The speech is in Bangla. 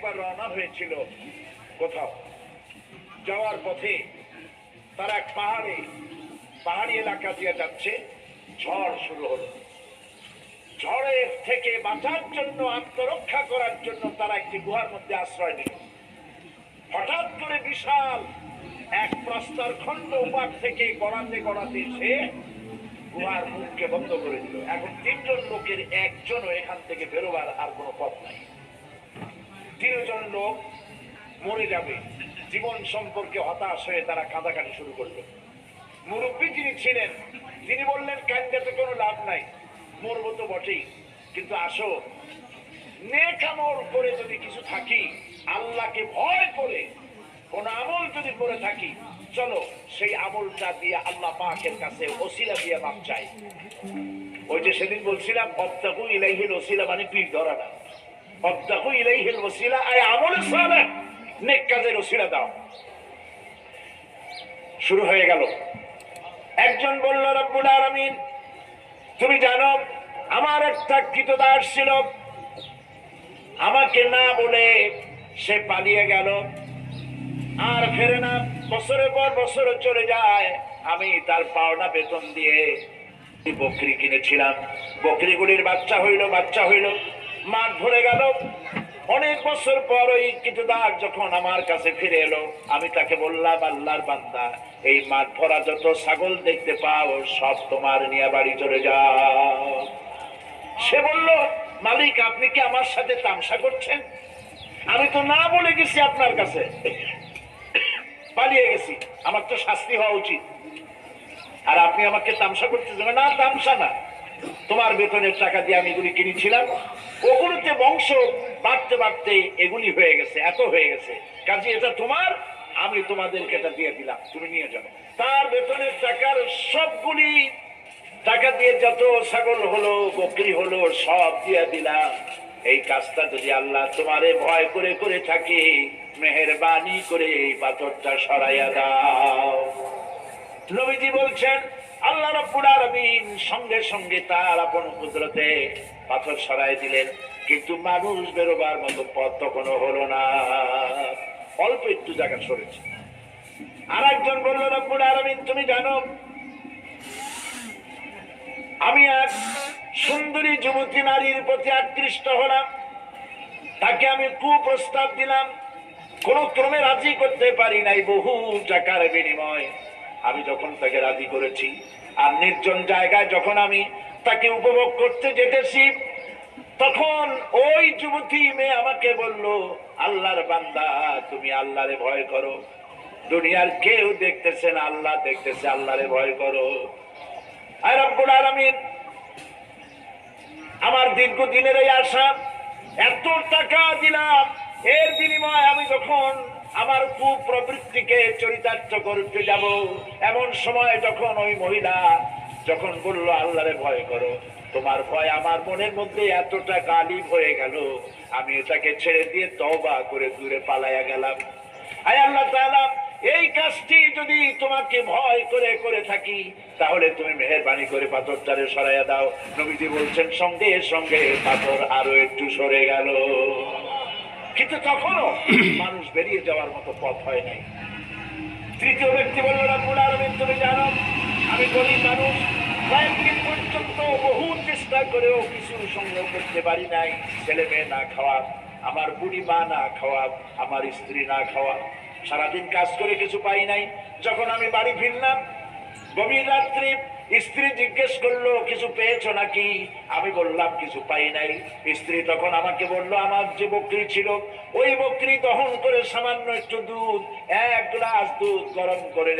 একবার রওনা হয়েছিল কোথাও। যাওয়ার পথে তারা এক পাহাড়ে, পাহাড়ি এলাকা দিয়ে যাচ্ছে, ঝড় শুরু হলো। ঝড়ের থেকে বাঁচার জন্য, আত্মরক্ষা করার জন্য তারা একটি গুহার মধ্যে আশ্রয় নিল। হঠাৎ করে বিশাল এক প্রস্তর খণ্ড উপার থেকে গড়াতে গড়াতে এসে গুহার মুখকে বন্ধ করে দিল। এখন তিনজন লোকের একজনও এখান থেকে বেরোবার আর কোনো পথ নাই। তিনজন লোক মরে যাবে। জীবন সম্পর্কে হতাশ হয়ে তারা কাঁদাকাটি শুরু করল মুরব্বী যিনি ছিলেন, তিনি বললেন কান্দাতে কোনো লাভ নাই। মরবো তো বটেই। কিন্তু আসো, নেক আমল করে যদি কিছু থাকি, আল্লাহকে ভয় করে, কোন আমল যদি করে থাকি, চলো, সেই আমলটা দিয়ে আল্লাহ পাকের কাছে ওসিলা দিয়ে মাপ চাই। ওই যে সেদিন বলছিলাম অত্যাকু ইলাইহিল ওসিলা মানে পীর ধরা না। শুরু হয়ে গেল। একজন বলল, রব্বুল তুমি জানো, আমার একটা কৃতদাস ছিল। আমাকে না বলে সে পালিয়ে গেল। আর ফেরে না, বছরের পর বছর চলে যায়। আমি তার পাওনা বেতন দিয়ে বকরি কিনেছিলাম। বকরিগুলির বাচ্চা হইল বাচ্চা হইল। মাঠ ভরে গেল। অনেক বছর পর ওই কৃতদাস যখন আমার কাছে ফিরে এলো, আমি তাকে বললাম, আল্লাহর বান্দা, এই মাঠ ভরা যত ছাগল দেখতে পাও, সব তোমার নিয়ে বাড়ি চলে যাও। সে বলল, মালিক, আপনি কি আমার সাথে তামসা করছেন? আমি তো না বলে গেছি আপনার কাছে। পালিয়ে গেছি। আমার তো শাস্তি হওয়া উচিত। আর আপনি আমাকে তামসা করতেছেন না, তামসা না। তোমার বেতনের টাকা দিয়ে আমি এগুলি কিনেছিলাম। ওগুলোতে বংশ বাড়তে বাড়তে এগুলি হয়ে গেছে, এত হয়ে গেছে। কাজে এটা তোমার, আমি তোমাদেরকে এটা দিয়ে দিলাম, তুমি নিয়ে যাবে তার বেতনের টাকার সবগুলি টাকা দিয়ে যত ছাগল হলো, বকরি হলো, সব দিয়ে দিলাম। এই কাজটা যদি আল্লাহ তোমারে ভয় করে করে থাকে, মেহরবানি করে এই পাথরটা সরাইয়া দাও। নবীজি বলছেন আল্লাহ রাব্বুল আলামিন সঙ্গে সঙ্গে তার আপন কুদরতে পাথর সরাই দিলেন। কিন্তু মানুষ বেরোবার মতো পথ তখনও হলো না। অল্প একটু জায়গা সরেছে। আর একজন বলল, রব্বুল আলামিন, তুমি জানো, আমি এক সুন্দরী যুবতী নারীর প্রতি আকৃষ্ট হলাম। তাকে আমি কুপ্রস্তাব দিলাম। কোন ক্রমে রাজি করতে পারি নাই বহু টাকার বিনিময়। আমি যখন তাকে রাজি করেছি, আর নির্জন জায়গায় যখন আমি তাকে উপভোগ করতে যেতেছি, তখন ওই যুবতী মেয়ে আমাকে বলল, আল্লাহর বান্দা, তুমি আল্লাহরে ভয় করো। দুনিয়ার কেউ দেখতেছে না, আল্লাহ দেখতেছে, আল্লাহরে ভয় করো। আর রব্বুল আলামিন, আমার দীর্ঘদিনের এই আশা, এত টাকা দিলাম। এর বিনিময়ে আমি যখন আমার কুপ্রবৃত্তিকে চরিতার্থ করতে যাব। এমন সময় যখন ওই মহিলা যখন বলল, আল্লাহরে ভয় করো, তোমার ভয় আমার মনের মধ্যে এতটা গালিব হয়ে গেল, আমি এটাকে ছেড়ে দিয়ে তওবা করে দূরে পালাইয়া গেলাম। আয় আল্লাহ তাআলা, এই কাজটি যদি তোমাকে ভয় করে করে থাকি, তাহলে তুমি মেহেরবানি করে পাথরটারে সরাইয়া দাও। নবীজি বলছেন, সঙ্গে সঙ্গে পাথর আরও একটু সরে গেল। কিন্তু তখনও মানুষ বেরিয়ে যাওয়ার মতো পথ হয় নাই। তৃতীয় ব্যক্তি বলল রাব্বুল আলামিন তুমি জানো। আমি গরিব মানুষ। কয়েকদিন পর্যন্ত বহু চেষ্টা করেও কিছু সংগ্রহ করতে পারি নাই। ছেলে মেয়ে না খাওয়া, আমার বুড়ি মা না খাওয়া, আমার স্ত্রী না খাওয়া। সারাদিন কাজ করে কিছু পাই নাই। যখন আমি বাড়ি ফিরলাম, গভীর রাত্রি স্ত্রী জিজ্ঞেস করল, কিছু পেয়েছ নাকি? আমি বললাম, কিছু পাই নাই। স্ত্রী তখন আমাকে বলল, আমার যে বকরি ছিল, ওই বকরি দহন করে সামান্য একটু দুধ, এক গ্লাস দুধ গরম করে